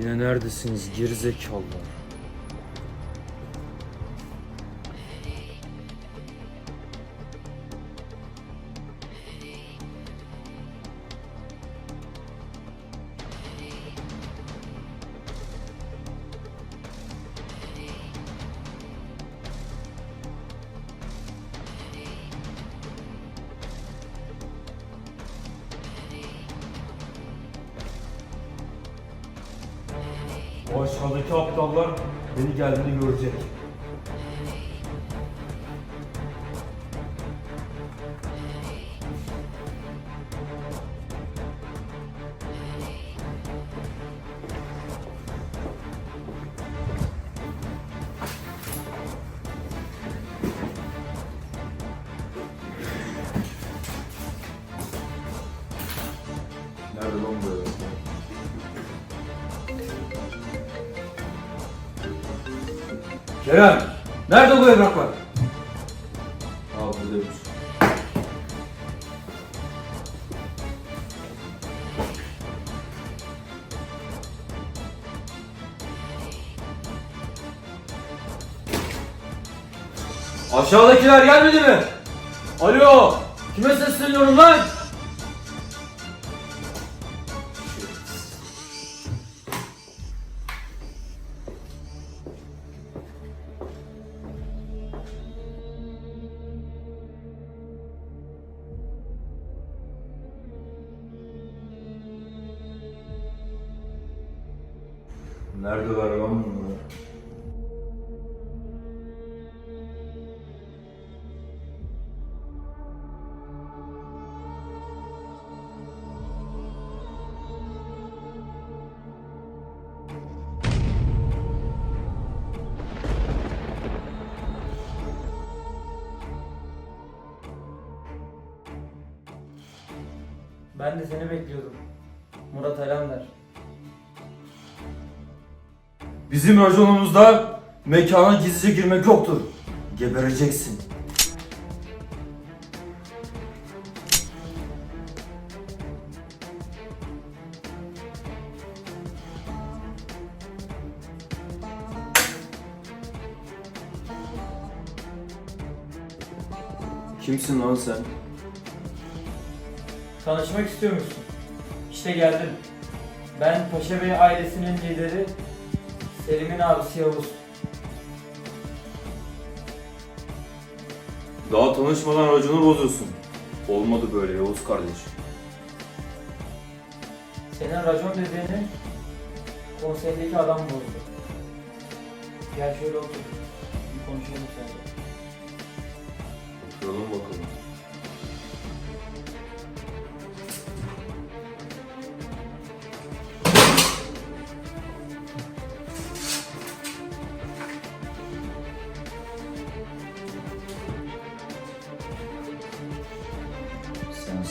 Yine neredesiniz gerizekalılar? O aşağıdaki aptallar beni geldiğini görecek. Kerem! Nerede bu evraklar? Aa buradaymış. Aşağıdakiler gelmedi mi? Alo! Kime sesleniyorum lan? Nerede var lan bunlar? Ben de seni bekliyordum. Murat Alemdar. Bizim raconumuzda mekana gizlice girmek yoktur. Gebereceksin. Kimsin lan sen? Tanışmak istiyor musun? İşte geldim. Ben Paşa Bey ailesinin lideri Selim'in abisi Yavuz. Daha tanışmadan raconu bozuyorsun. Olmadı böyle Yavuz kardeş. Senin racon dediğini konseydeki adam bozdu. Gel şöyle otur. Bir konuşalım seninle. Oturalım bakalım.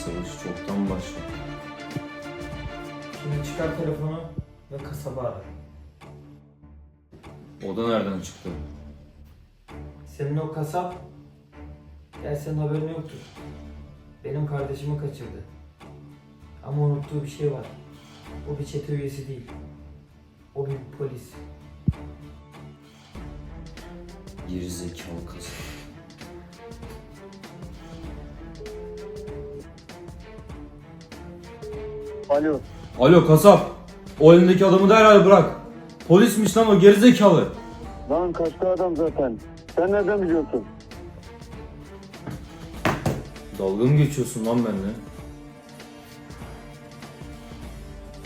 Savaşı çoktan başla. Şimdi çıkar telefonu ve kasaba ara. O da nereden çıktı? Senin o kasap, gel senin haberin yoktur. Benim kardeşimi kaçırdı. Ama unuttuğu bir şey var. O bir çete üyesi değil. O bir polis. Gerizekalı kız. Alo. Alo kasap. O elindeki adamı derhal bırak. Polismiş lan o gerizekalı. Lan kaçtı adam zaten. Sen nereden biliyorsun? Dalga mı geçiyorsun lan benimle?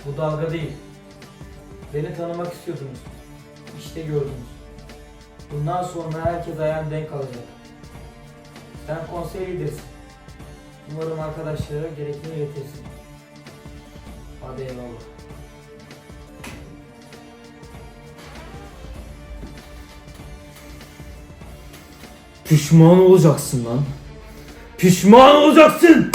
Bu dalga değil. Beni tanımak istiyordunuz. İşte gördünüz. Bundan sonra herkes ayağın denk alacak. Sen konsey liderisin. Umarım arkadaşlara gerekeni iletirsin. Hadi eyvallah. Pişman olacaksın lan. Pişman olacaksın.